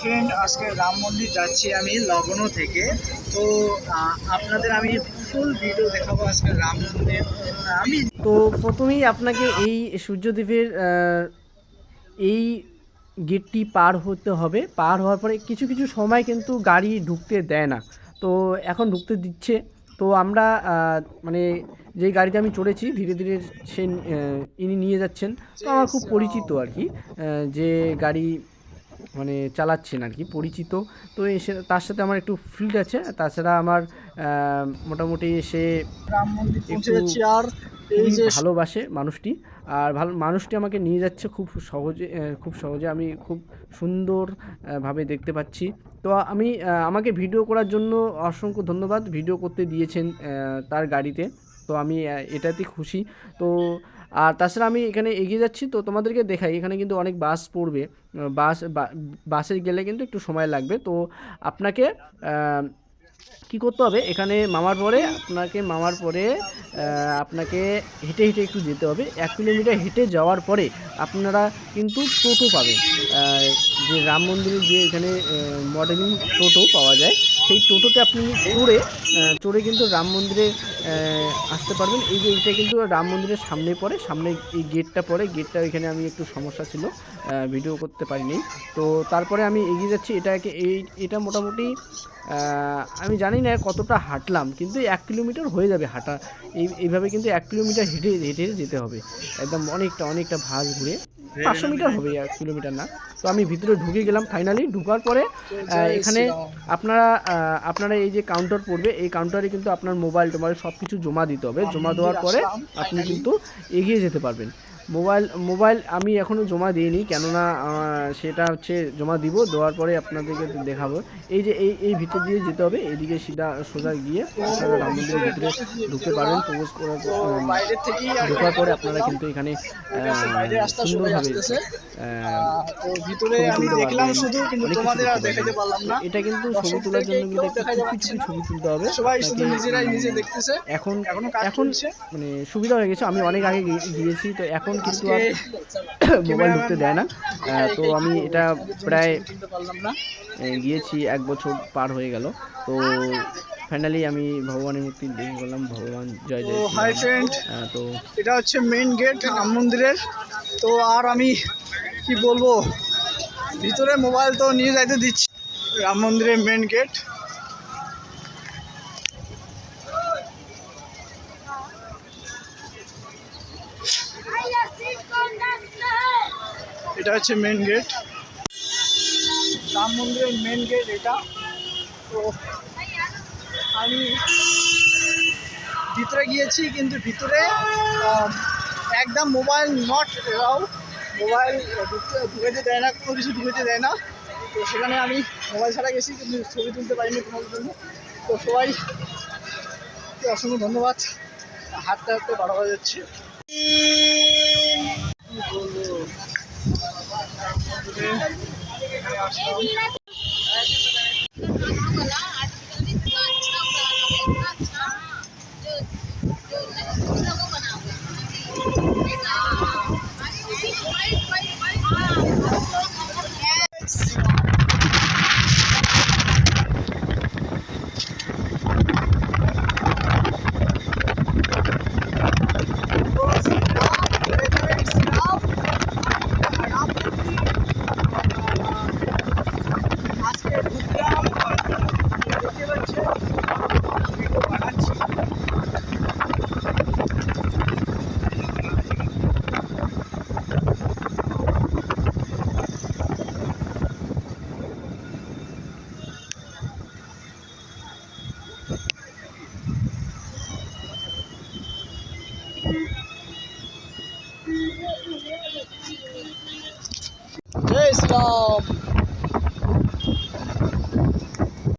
Friend আজকে রাম মন্দির যাচ্ছি আমি লগ্ন থেকে। তো আপনাদের আমি ফুল ভিডিও দেখাবো আজকে রাম মন্দির। আমি তো প্রথমেই আপনাকে এই সূর্যদ্বীপের আহ, এই গেটটি পার হতে হবে। পার হওয়ার পরে কিছু কিছু সময় কিন্তু গাড়ি ঢুকতে দেয় না। তো এখন ঢুকতে দিচ্ছে। তো আমরা মানে যে গাড়িতে আমি চড়েছি ধীরে ধীরে সে ইনি নিয়ে যাচ্ছেন। তো আমার খুব পরিচিত আর কি যে গাড়ি মানে চালাচ্ছেন আর কি পরিচিত। তো এসে তার সাথে আমার একটু ফিল্ড আছে তাছাড়া আমার মোটামুটি সে ভালোবাসে মানুষটি। আর ভালো মানুষটি আমাকে নিয়ে যাচ্ছে খুব সহজে খুব সহজে আমি খুব সুন্দর আহ, ভাবে দেখতে পাচ্ছি। তো আমি আমাকে ভিডিও করার জন্য অসংখ্য ধন্যবাদ। ভিডিও করতে দিয়েছেন তার গাড়িতে। তো আমি এটাতে খুশি। তো আর তাছাড়া আমি এখানে এগিয়ে যাচ্ছি, তো তোমাদেরকে দেখাই, এখানে কিন্তু অনেক বাস পড়বে। বাস বাসে গেলে কিন্তু একটু সময় লাগবে। তো আপনাকে কি করতে হবে? এখানে মামার পরে, আপনাকে মামার পরে আপনাকে হেঁটে হেঁটে একটু যেতে হবে। এক কিলোমিটার হেঁটে যাওয়ার পরে আপনারা কিন্তু টোটো পাবেন। যে রাম মন্দিরের যে এখানে মডেলিং টোটো পাওয়া যায়, সেই টোটোতে আপনি চড়ে চড়ে কিন্তু রাম মন্দিরে আসতে পারবেন। এই যে এটা কিন্তু রাম মন্দিরের সামনে পড়ে। সামনে এই গেটটা পড়ে। গেটটা এখানে আমি একটু সমস্যা ছিল। ভিডিও করতে পারিনি। তো তারপরে আমি এগিয়ে যাচ্ছি। এটাকে এই, এটা মোটামুটি আমি জানি না কতটা হাঁটলাম, কিন্তু এক কিলোমিটার হয়ে যাবে হাঁটা। এই, এইভাবে কিন্তু এক কিলোমিটার হেঁটে হেঁটে যেতে হবে। একদম অনেকটা অনেকটা ভাঁজ ঘুরে। পাঁচশো মিটার হবে এক কিলোমিটার না। তো আমি ভিতরে ঢুকে গেলাম ফাইনালি ঢুকার পরে এখানে আপনারা আহ, আপনারা এই যে কাউন্টার পড়বে এই কাউন্টারে কিন্তু আপনার মোবাইল টোবাইল সব কিছু জমা দিতে হবে। জমা দেওয়ার পরে আপনি কিন্তু এগিয়ে যেতে পারবেন। মোবাইল মোবাইল আমি এখনও জমা দিইনি কেননা সেটা হচ্ছে জমা দিব দেওয়ার পরে আপনাদেরকে দেখাবো। এই যে এই এই ভিতর দিয়ে যেতে হবে এইদিকে সিধা সোজা গিয়ে আপনারা রাম মন্দিরের ভিতরে ঢুকতে পারবেন প্রবেশ করার ঢোকার পরে আপনারা কিন্তু এখানে সুন্দরভাবে কিছু এটা কিন্তু ছবি তোলার জন্য কিন্তু চুপি না। ছবি তুলতে হবে। এখন এখন মানে সুবিধা হয়ে গেছে আমি অনেক আগে গিয়ে- গিয়েছি তো এখন কিন্তু আর মোবাইল ঢুকতে দেয় না। তো আমি এটা প্রায় গিয়েছি এক বছর পার হয়ে গেল। তো ফাইনালি আমি ভগবানের মূর্তি দেখে গেলাম ভগবান জয় জয় হাই। ফ্রেন্ড তো এটা হচ্ছে মেইন গেট রাম মন্দিরের। তো আর আমি কি বলব? ভিতরে মোবাইল তো নিয়ে যাইতে দিচ্ছি। রাম মন্দিরের মেইন গেট এটা হচ্ছে মেন গেট রাম মন্দিরের মেন গেট এটা। তো আমি ভিতরে গিয়েছি, কিন্তু ভিতরে একদম মোবাইল নট এলাউ মোবাইল ঢুকতে দেয় না, কোনো কিছু ঢুকেতে দেয় না। তো সেখানে আমি মোবাইল ছাড়া গেছি, কিন্তু ছবি তুলতে পারিনি তোমাদের জন্য। তো সবাই অসংখ্য ধন্যবাদ। হাঁটতে হাঁটতে বারো হয়ে যাচ্ছে। আসলাম। আজকে ঢুকলাম দেখতে পাচ্ছেন ভিডিও বানাচ্ছি জয় শ্রীরাম